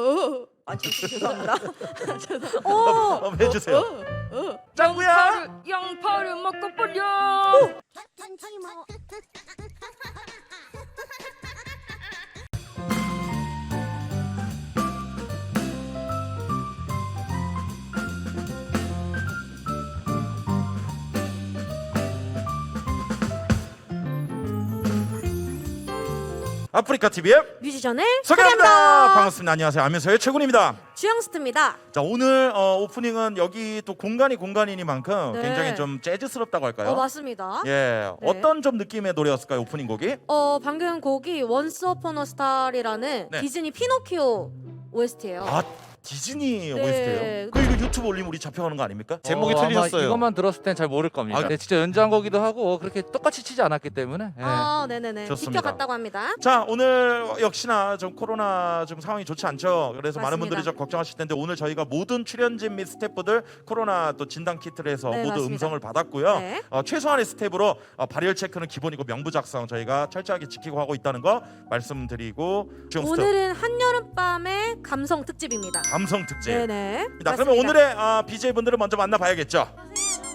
어. 아 저- 죄송합니다. 죄송. 오. 한번 해주세요. 어. 어. 짱구야. 양파를, 양파를 먹고 버려. 아프리카 TV의 뮤지션을 소개합니다. 반갑습니다. 안녕하세요. 아면서의 최군입니다. 주영스트입니다. 자 오늘 어, 오프닝은 여기 또 공간이 공간이니만큼 네. 굉장히 좀 재즈스럽다고 할까요? 어 맞습니다. 예, 네. 어떤 좀 느낌의 노래였을까요? 오프닝 곡이? 어 방금 곡이 원스 어폰 어 스타이라는 네. 디즈니 피노키오 OST예요. 아 디즈니 네. OST예요. 유튜브 올리면 우리 잡혀가는 거 아닙니까? 제목이 어, 아마 틀리셨어요. 이것만 들었을 땐 잘 모를 겁니다. 아, 네, 직접 연주한 거기도 하고 그렇게 똑같이 치지 않았기 때문에. 예. 아, 네네네. 좋습니다. 비켜갔다고 합니다. 자 오늘 역시나 좀 코로나 좀 상황이 좋지 않죠. 그래서 많은 맞습니다. 분들이 좀 걱정하실 텐데 오늘 저희가 모든 출연진 및 스태프들 코로나 또 진단 키트를 해서 네, 모두 맞습니다. 음성을 받았고요. 네. 어, 최소한의 스텝으로 어, 발열 체크는 기본이고 명부 작성 저희가 철저하게 지키고 하고 있다는 거 말씀드리고 오늘은 한여름 밤의 감성 특집입니다. 감성 특집. 네네. 자, 그러면 오늘의 어, BJ 분들을 먼저 만나봐야겠죠.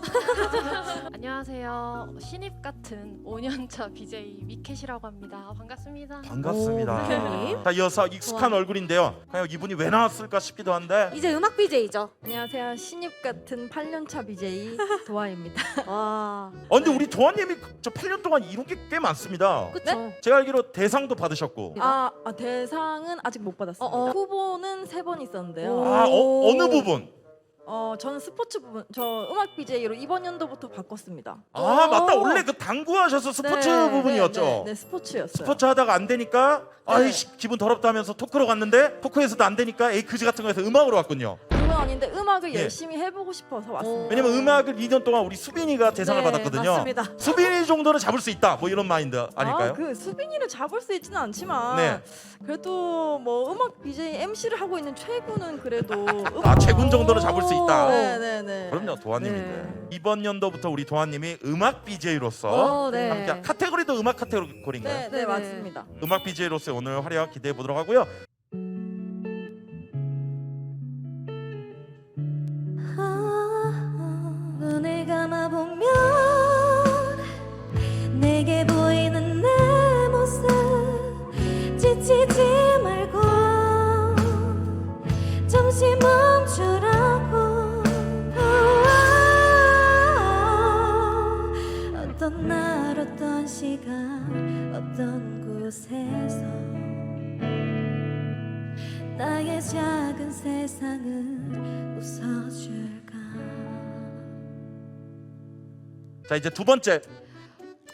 안녕하세요. 신입 같은 5년차 BJ 미켓이라고 합니다. 반갑습니다. 반갑습니다. 오, 네. 자, 이어서 익숙한. 얼굴인데요. 과연 이분이 왜 나왔을까 싶기도 한데. 이제 음악 BJ죠. 안녕하세요. 신입 같은 8년차 BJ 도아입니다. 와, 어, 근데 우리 도아님이 저 8년 동안 이룬 게 꽤 많습니다. 그쵸? 제가 알기로 대상도 받으셨고. 아, 아, 대상은 아직 못 받았습니다. 어, 어. 후보는 세 번 있었는데요. 오. 아, 어, 어느 부분? 어, 저는 스포츠 부분, 저 음악 BJ로 이번 연도부터 바꿨습니다. 아, 오. 맞다. 원래 그 당구하셔서 스포츠 네, 부분이었죠. 네, 네, 네, 스포츠였어요. 스포츠 하다가 안 되니까 아이 씨 기분 더럽다 하면서 토크로 갔는데 토크에서도 안 되니까 에이크즈 같은 거에서 음악으로 왔군요. 아닌데 음악을 예. 열심히 해보고 싶어서 왔습니다. 왜냐면 음악을 2년 동안 우리 수빈이가 대상을 네, 받았거든요. 맞습니다. 수빈이 정도는 잡을 수 있다. 뭐 이런 마인드 아닐까요? 아, 그 수빈이를 잡을 수 있지는 않지만 네. 그래도 뭐 음악 BJ MC를 하고 있는 최군은 그래도 음악... 아, 최군 정도는 잡을 수 있다. 네네네. 그럼요, 도아님인데 네. 이번 연도부터 우리 도아님이 음악 BJ로서 어, 네. 함께 카테고리도 음악 카테고리인가요? 네, 네, 네네. 맞습니다. 음악 BJ로서 오늘 활약 기대해 보도록 하고요. 자 이제 두 번째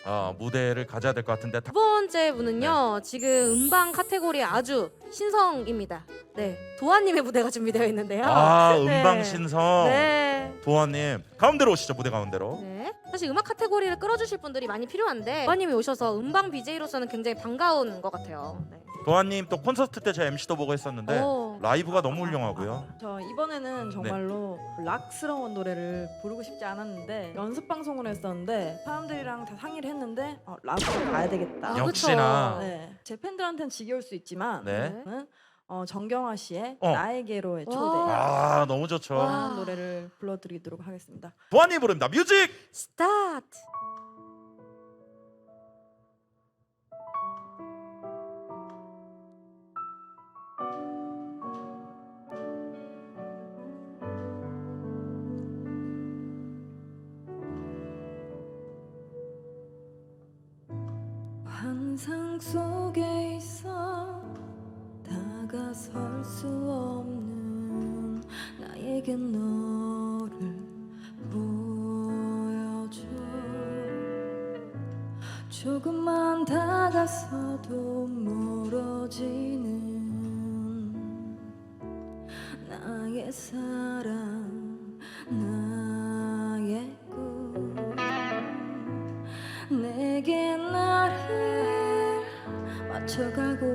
어, 무대를 가져야 될 것 같은데 다- 두 번째 분은요 지금 음방 카테고리 아주 신성입니다. 네, 도아님의 무대가 준비되어 있는데요. 아 네. 음방 신성 네. 도아님 가운데로 오시죠 무대 가운데로. 네. 사실 음악 카테고리를 끌어주실 분들이 많이 필요한데 도아님이 오셔서 음방 BJ로서는 굉장히 반가운 것 같아요. 네. 도아님 또 콘서트 때 제가 MC도 보고 했었는데 오. 라이브가 너무 훌륭하고요. 저 이번에는 정말로 락스러운 노래를 부르고 싶지 않았는데 연습 방송을 했었는데 사람들이랑 다 상의를 했는데 어, 락으로 가야 되겠다. 아, 역시나. 그쵸. 네, 제 팬들한테는 지겨울 수 있지만 네. 저는 어, 정경화 씨의 어. 나에게로의 와. 초대 아 너무 좋죠. 와. 라는 노래를 불러드리도록 하겠습니다. 도아님 부릅니다. 뮤직. 스타트. 환상 속에 있어 다가설 수 없는 나에게 너를 보여줘. 조금만 다가서도 멀어지는 나의 사랑 나의 꿈. 내게 나를 맞춰가고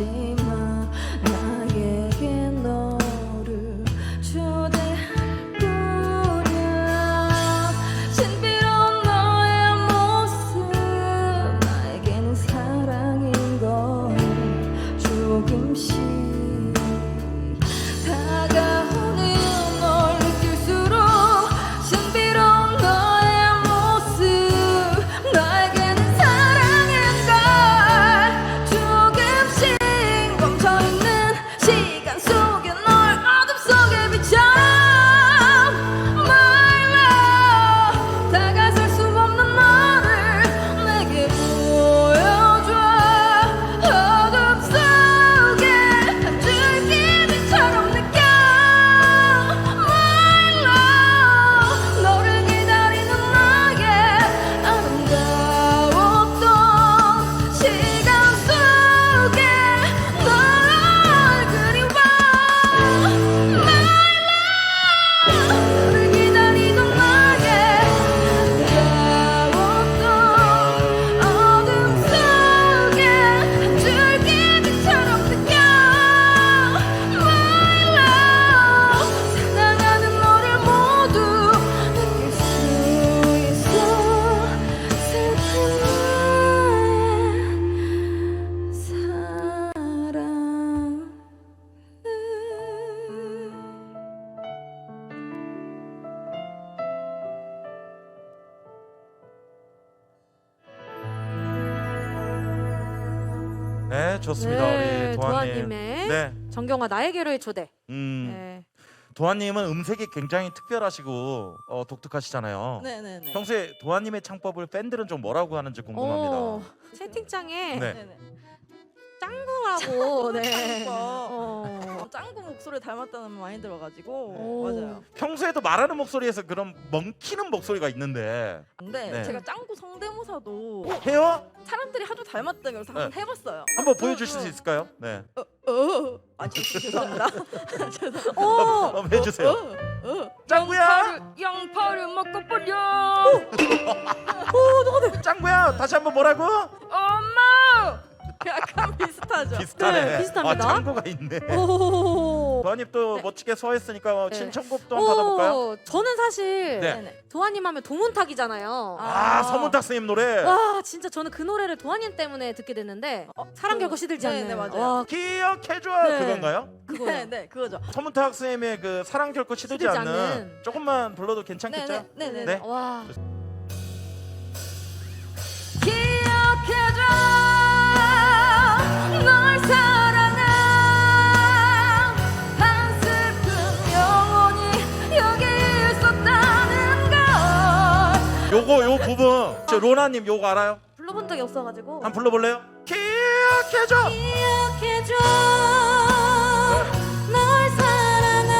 Jimmy. 네, 좋습니다. 네, 우리 도아님. 도아님의 네. 정경화 나에게로의 초대. 음. 네. 도아님은 음색이 굉장히 특별하시고 어, 독특하시잖아요. 네네네. 평소에 도아님의 창법을 팬들은 좀 뭐라고 하는지 궁금합니다. 어, 채팅창에 네. 네네. 짱구라고 네. 짱구. 어. 짱구 목소리 닮았다는 말 많이 들어가지고 오. 맞아요. 평소에도 말하는 목소리에서 그런 멍키는 목소리가 있는데 근데 네. 제가 짱구 성대모사도 해요? 사람들이 하도 닮았다 그래서 한번 네. 해봤어요. 한번 보여주실 수 있을까요? 네. 어, 어, 아 죄- 죄송합니다. 죄송합니다. 어. 한번 해주세요. 어, 어. 짱구야! 양파를, 양파를 먹고 버려. 짱구야 다시 한번 뭐라고? 엄마. 약간 비슷하죠. 비슷하네. 네, 비슷합니다. 아, 짱구가 있네. 오. 도아님 또 네. 멋지게 소화했으니까 어, 네. 신청곡도 한번 받아볼까요? 오, 저는 사실 네. 네네. 도아님 하면 도문탁이잖아요. 아, 서문탁 선생님 노래. 와 진짜 저는 그 노래를 도아님 때문에 듣게 됐는데 사랑 결코 시들지 네, 않는 네, 맞아요. 와 기억해줘 네. 그건가요? 그거요. 네, 네, 그거죠. 서문탁 선생님의 그 사랑 결코 시들지 시들지 않는, 않는. 조금만 불러도 괜찮겠죠? 네, 네, 네, 네. 와 기억해줘 요거 요 부분. 저 로나님 요거 알아요? 불러본 적이 없어가지고. 한번 불러볼래요? 기억해줘! 기억해줘. 널 사랑한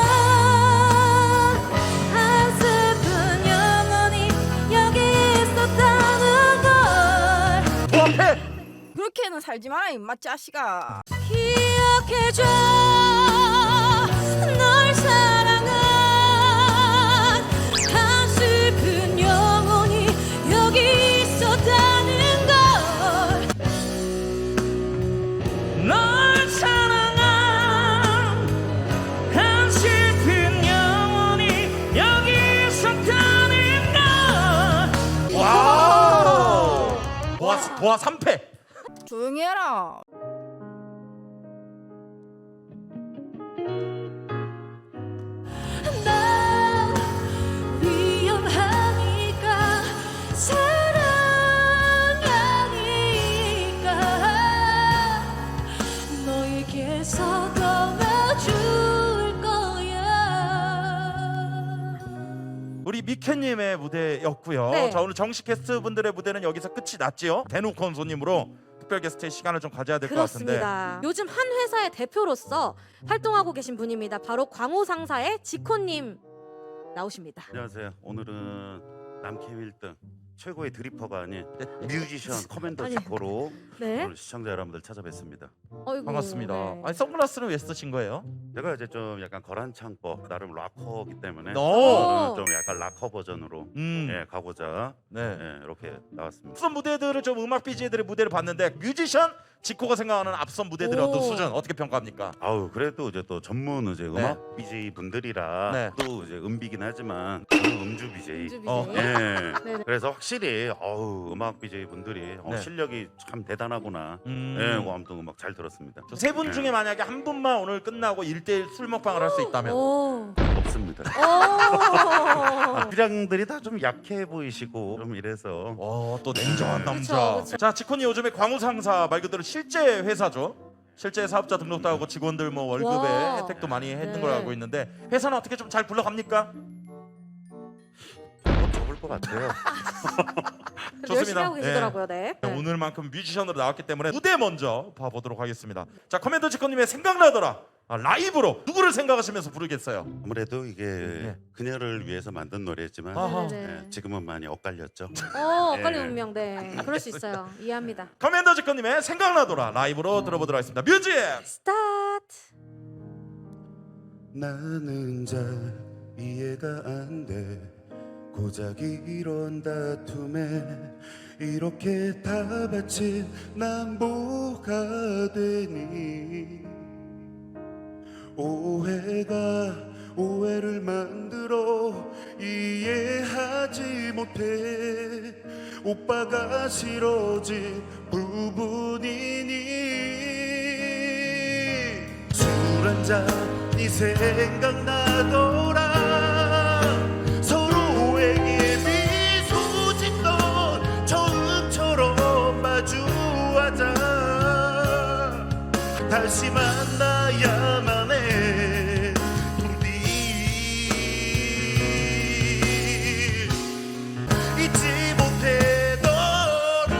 한슬픈 영혼이 여기 있었다는 걸. 도합해? 그렇게는 살지 마라 임마 짜식아. 기억해줘. 널 사랑한 보아 보아 3패 조용히 해라. 우리 미케님의 무대였고요. 네. 자 오늘 정식 게스트 분들의 무대는 여기서 끝이 났지요. 대놓고 손님으로 특별 게스트의 시간을 좀 가져야 될 것 같은데. 그렇습니다. 요즘 한 회사의 대표로서 활동하고 계신 분입니다. 바로 광호 상사의 지코님 나오십니다. 안녕하세요. 오늘은 남캠 1등 최고의 드리퍼가 아닌 뮤지션 커맨더 아니. 지코로 네. 오늘 시청자 여러분들 찾아뵙습니다. 어이구, 반갑습니다. 네. 아니 선글라스는 왜 쓰신 거예요? 제가 이제 좀 약간 거란 창법 나름 락커기 때문에. 오늘은 좀 약간 락커 버전으로 음. 예, 가고자 네. 예, 이렇게 나왔습니다. 앞선 무대들을 좀 음악 BJ들의 무대를 봤는데 뮤지션 지코가 생각하는 앞선 무대들의 오. 어떤 수준 어떻게 평가합니까? 아우 그래도 이제 또 전문 이제 네. 음악 BJ 분들이라 네. 또 이제 음비긴 하지만 음주 BJ. 어. BJ. 예. 네네. 그래서 확실히 어우 음악 BJ 분들이 어, 네. 실력이 참 대단하구나. 음. 예, 뭐 아무튼 음악 잘 들었습니다. 세 분 중에 만약에 한 분만 오늘 끝나고 1대1 술 먹방을 할 수 있다면 오. 없습니다. 오. 주량들이 다 좀 약해 보이시고 좀 이래서 어, 또 냉정한 네. 남자. 그쵸, 그쵸. 자, 지코니 요즘에 광우 상사 말 그대로 실제 회사죠. 실제 사업자 등록도 하고 직원들 뭐 월급에 와. 혜택도 많이 했는 네. 걸 알고 있는데 회사는 어떻게 좀 잘 굴러갑니까? 것 같아요. 열심히 하고 계시더라고요. 네. 네, 오늘만큼 뮤지션으로 나왔기 때문에 무대 먼저 봐보도록 하겠습니다. 자, 커맨더 지코님의 생각나더라. 아, 라이브로 누구를 생각하시면서 부르겠어요? 아무래도 이게 네. 그녀를 위해서 만든 노래지만 아하. 네네. 예, 지금은 많이 엇갈렸죠. 어, 엇갈린 예. 운명. 네. 그럴 수 있어요. 이해합니다. 커맨더 지코님의 생각나더라 라이브로 들어보도록 하겠습니다. 뮤직 스타트. 나는 잘 이해가 안 돼 고작 이런 다툼에 이렇게 다 바친 난 뭐가 되니? 오해가 오해를 만들어 이해하지 못해. 오빠가 싫어진 부분이니 술 한잔 이 생각나더 다시 만나야만 해. 부디 잊지 못해 너를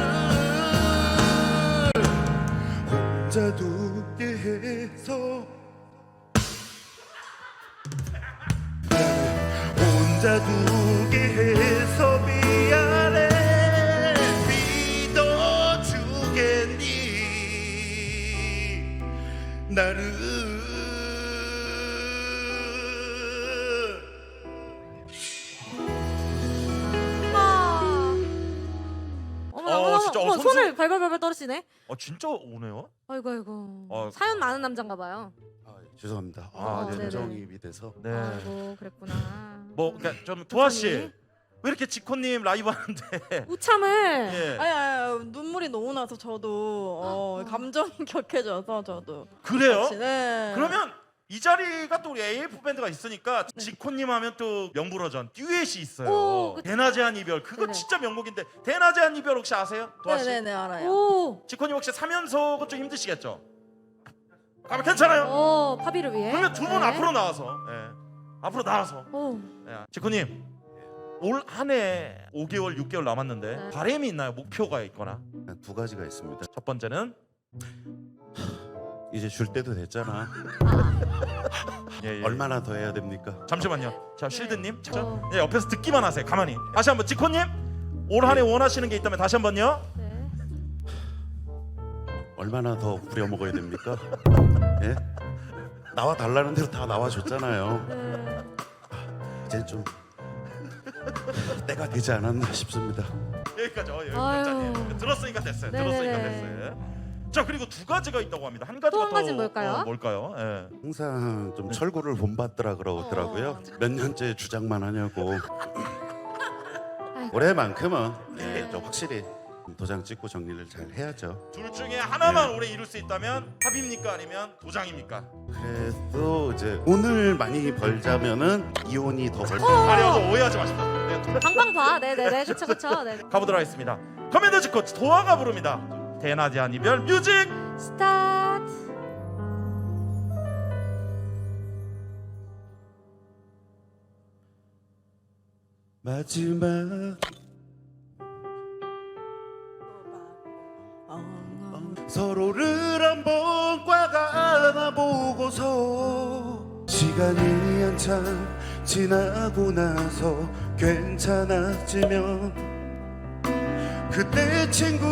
혼자 두게 해서. 혼자 두게 해서 손수- 손을 발발발발 떨으시네. 어 진짜 오네요. 아이고 아이고. 어, 사연 많은 남자인가 봐요. 아, 죄송합니다. 아, 아, 네네. 감정이입이 돼서 네. 아이고 그랬구나. 뭐 그러니까 좀 도아 씨. 왜 이렇게 지코님 라이브 하는데 우참을. 예. 아니, 아니 눈물이 너무 나서 저도 어, 감정이 격해져서 저도 그래요? 같이, 네. 그러면 이 자리가 또 우리 AF 밴드가 있으니까 지코님 하면 또 명불허전 듀엣이 있어요. 오, 그- 대낮의 이별 그거 네네. 진짜 명곡인데 대낮의 한 이별 혹시 아세요? 도아 씨? 네네네 알아요. 오. 지코님 혹시 사면서가 좀 힘드시겠죠? 아 괜찮아요. 어 파비를 위해. 그러면 두 분 네. 앞으로 나와서 예. 앞으로 나와서 오. 예. 지코님 올 한해 5개월 6개월 남았는데 네. 바람이 있나요? 목표가 있거나 두 가지가 있습니다. 첫 번째는 이제 줄 때도 됐잖아. 예, 예. 얼마나 더 해야 됩니까? 잠시만요. 자 실드님, 자, 어. 네, 옆에서 듣기만 하세요. 가만히. 다시 한번 지코님 올 한해 원하시는 게 있다면 다시 한번요. 네. 얼마나 더 부려 먹어야 됩니까? 예? 나와 달라는 대로 다 나와 줬잖아요. 네. 이제 좀 때가 되지 않았나 싶습니다. 여기까지. 어. 여기까지. 들었으니까 됐어요. 네네네. 들었으니까 됐어요. 자 그리고 두 가지가 있다고 합니다. 한 가지가 또한 가지는 뭘까요? 어, 뭘까요? 예. 항상 좀 철구를 본받더라 그러더라고요. 어. 몇 년째 주장만 하냐고. 올해만큼은 예, 좀 확실히 도장 찍고 정리를 잘 해야죠. 둘 중에 하나만 올해 이룰 수 있다면 합입니까 아니면 도장입니까? 그래도 이제 오늘 많이 벌자면은 이혼이 더 벌. 아니요, 저 오해하지 마십시오. 네, 도- 방방 봐. 네네네. 그쵸 그쵸. 네. 가보도록 하겠습니다. 커맨더 지코 도화가 부릅니다. 대낮의 한 이별 뮤직. 스타트. 마지막 어, 서로를 한번 꽉 안아보고서 시간이 한참 지나고 나서 괜찮아지면 그때 친구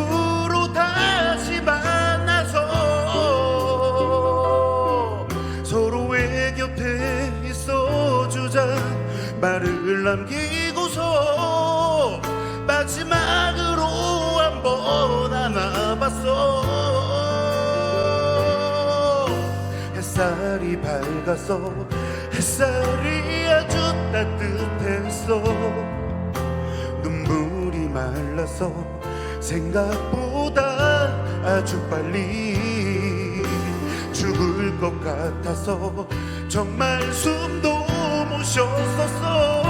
남기고서 마지막으로 한번 안아봤어. 햇살이 밝아서 햇살이 아주 따뜻했어. 눈물이 말라서 생각보다 아주 빨리 죽을 것 같아서 정말 숨도 못 쉬었었어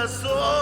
괜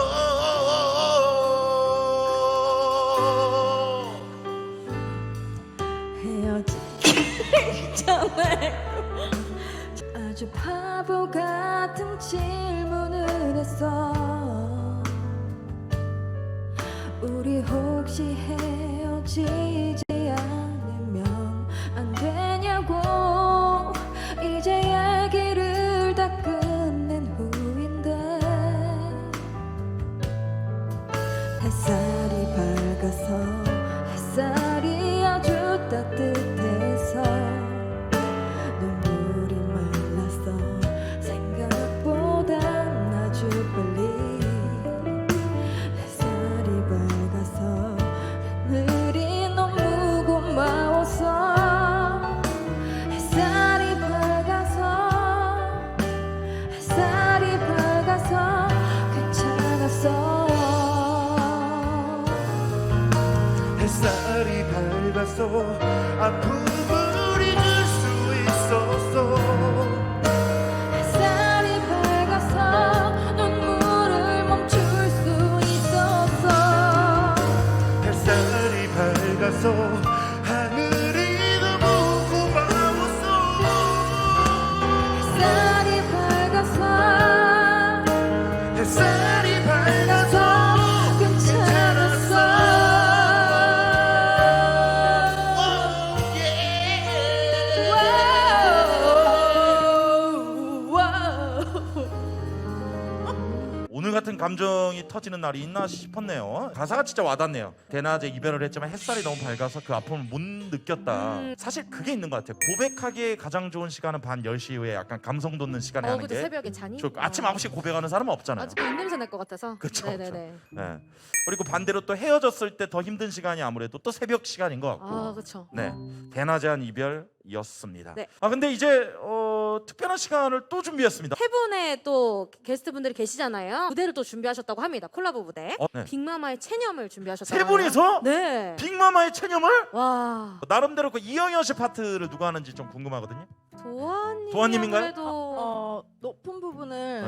터지는 날이 있나 싶었네요. 가사가 진짜 와닿네요. 대낮에 이별을 했지만 햇살이 너무 밝아서 그 아픔을 못 느꼈다. 음. 사실 그게 있는 것 같아요. 고백하기에 가장 좋은 시간은 밤 10시 이후에 약간 감성 돋는 시간에 어, 하는 그죠 게 새벽에 자니? 좋고 아침 어. 9시 고백하는 사람은 없잖아요. 아직도 입냄새 날 것 같아서. 그쵸, 네네네. 네. 그리고 반대로 또 헤어졌을 때 더 힘든 시간이 아무래도 또 새벽 시간인 것 같고. 아 그렇죠. 네, 대낮에 한 이별이었습니다. 네. 아 근데 이제 어, 특별한 시간을 또 준비했습니다. 세 분의 또 게스트 분들이 계시잖아요. 무대를 또 준비하셨다고 합니다. 콜라보 무대. 어, 네. 빅마마의 체념을 준비하셨다고. 세 분이서 네. 빅마마의 체념을 와 나름대로 그 이영현 씨 파트를 누가 하는지 좀 궁금하거든요. 도안님. 도안님인가요? 아무래도 어, 높은 부분을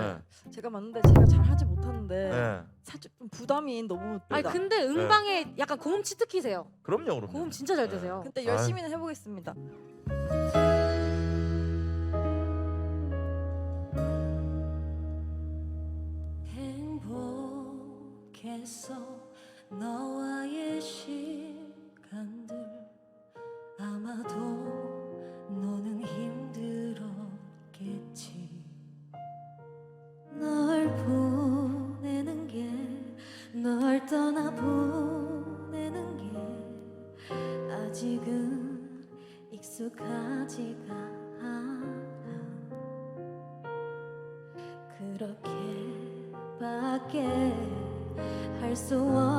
네. 제가 맞는데 제가 잘 하지 못하는데 네. 살짝 좀 부담이 너무 아니 되다. 근데 음방에 약간 고음 치트키세요. 그럼요, 그럼요. 고음 진짜 잘 되세요. 근데 열심히는 해보겠습니다. 행복했어 너와의 시간들 아마도 너는 힘들었겠지. 널 보내는 게 널 떠나 보내는 게 아직은 익숙하지가 않아. 그렇게 할수없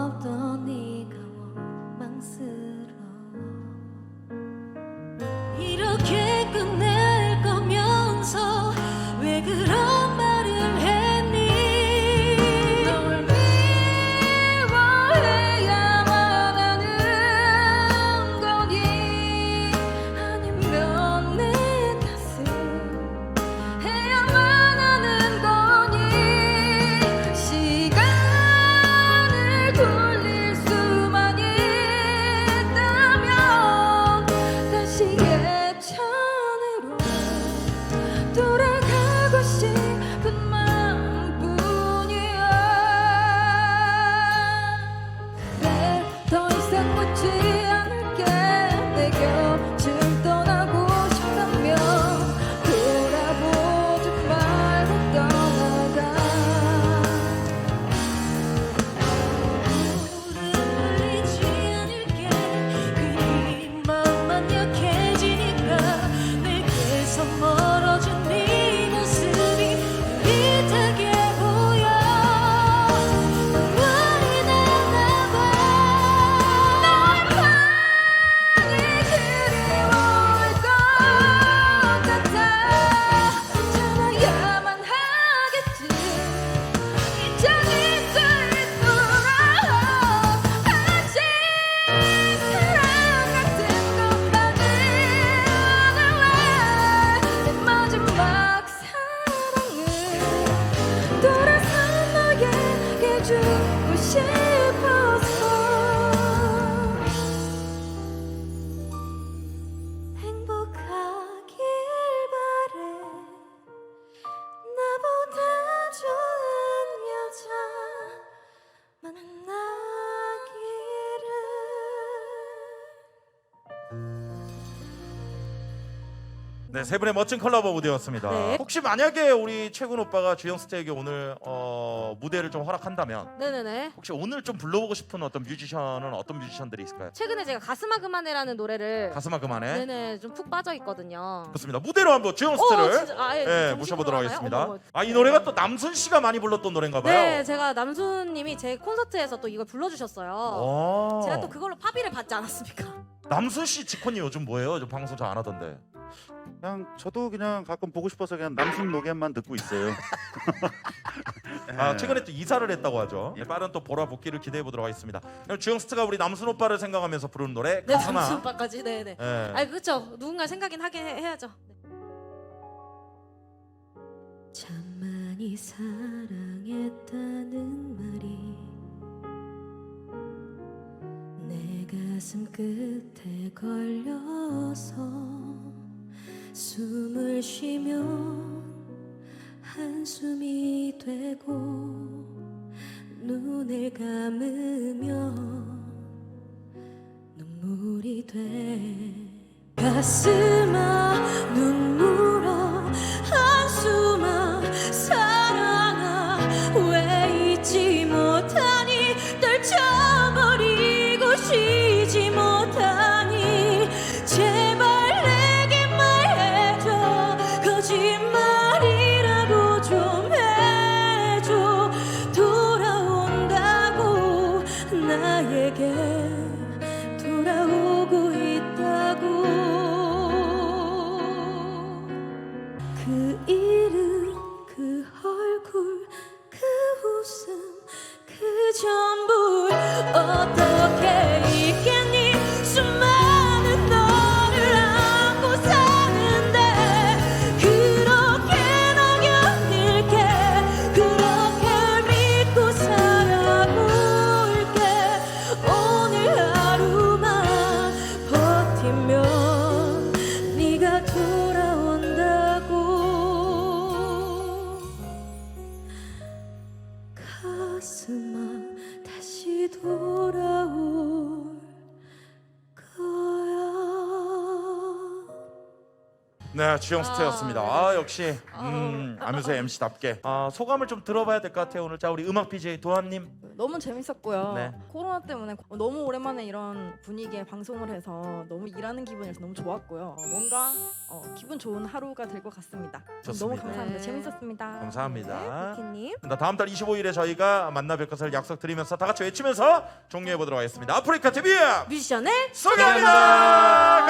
네, 세 분의 멋진 컬러버 무대였습니다. 네. 혹시 만약에 우리 최군 오빠가 주영 스테에게 오늘 어, 무대를 좀 허락한다면 네네네. 혹시 오늘 좀 불러보고 싶은 어떤 뮤지션은 어떤 뮤지션들이 있을까요? 최근에 제가 가슴아 그만해라는 노래를 가슴아 그만해. 네네 좀 푹 빠져 있거든요. 좋습니다. 무대로 한번 주영 오, 스테를 진짜, 아, 예, 예, 정식으로 모셔보도록 하나요? 하겠습니다. 어머, 어머. 아 이 노래가 또 남순 씨가 많이 불렀던 노래인가 봐요. 네, 제가 남순님이 제 콘서트에서 또 이걸 불러주셨어요. 어. 제가 또 그걸로 파비를 받지 않았습니까? 남순 씨 직혼이 요즘 뭐예요? 저 방송 잘 안 하던데. 그냥 저도 그냥 가끔 보고 싶어서 그냥 남순 노래만 듣고 있어요 아, 예. 최근에 또 이사를 했다고 하죠. 네, 빠른 또 보라 복귀를 기대해 보도록 하겠습니다. 그럼 주영스트가 우리 남순 오빠를 생각하면서 부르는 노래 네, 가사나. 오빠까지. 네, 네. 예. 아, 그렇죠. 누군가 생각인 하긴 해, 해야죠. 참 많이 사랑했다는 말이 내 가슴 끝에 걸려서 쉬면 한숨이 되고 눈을 감으면 눈물이 돼 가슴 나에게 돌아오 네, 주영스트였습니다. 아, 역시 음, 아뮤새 MC답게 아, 소감을 좀 들어봐야 될 것 같아요. 오늘 자 우리 음악 BJ 도한님. 너무 재밌었고요. 네. 코로나 때문에 너무 오랜만에 이런 분위기의 방송을 해서 너무 일하는 기분이라서 너무 좋았고요. 어, 뭔가 어, 기분 좋은 하루가 될 것 같습니다. 좋습니다. 너무 감사합니다. 네. 재밌었습니다. 감사합니다. 비키님. 나 다음 달 25일에 저희가 만나 뵐 것을 약속드리면서 다 같이 외치면서 종료해 보도록 하겠습니다. 아프리카 TV 뮤지션의 소개합니다.